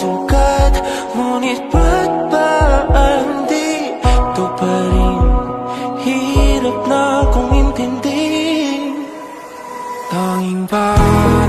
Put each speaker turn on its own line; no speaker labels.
sukat Ngunit ba't ba andito pa rin Hirap na kong intindi. Tanging ba